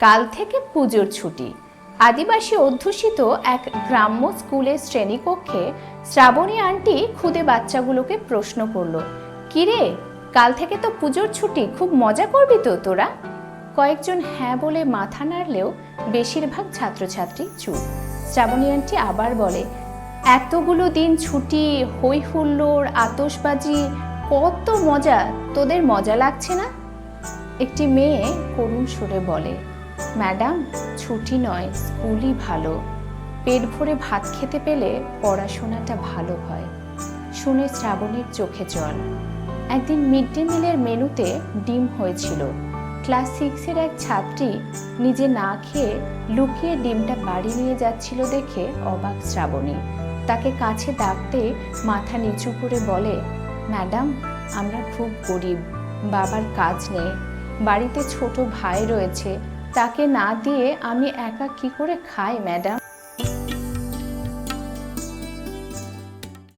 কাল থেকে পুজোর ছুটি। আদিবাসী অধ্যুষিত এক গ্রাম্য স্কুলের শ্রেণীকক্ষে শ্রাবণী আন্টি খুদে বাচ্চাগুলোকে প্রশ্ন করল কিরে কাল থেকে তো পুজোর ছুটি, খুব মজা করবি তো তোরা? কয়েকজন হ্যাঁ বলে মাথা নাড়লেও বেশিরভাগ ছাত্রছাত্রী চুপ। শ্রাবণী আন্টি আবার বলে, এতগুলো দিন ছুটি হই হুল্লোড় আতসবাজি কত মজা, তোদের মজা লাগছে না? একটি মেয়ে করুণ সুরে বলে, ম্যাডাম, ছুটি নয়, স্কুলই ভালো। পেট ভরে ভাত খেতে পেলে পড়াশোনাটা ভালো হয়। শুনে শ্রাবণীর চোখে জল। একদিন মিড ডে মিলের মেনুতে ডিম হয়েছিল। ক্লাস সিক্সের এক ছাত্রী নিজে না খেয়ে লুকিয়ে ডিমটা বাড়ি নিয়ে যাচ্ছিল দেখে অবাক শ্রাবণী। তাকে কাছে ডাকতে মাথা নিচু করে বলে, ম্যাডাম, আমরা খুব গরিব, বাবার কাজ নেই। বাড়িতে ছোট ভাই রয়েছে তাকে না দিয়ে আমি একা কি করে খাই ম্যাডাম?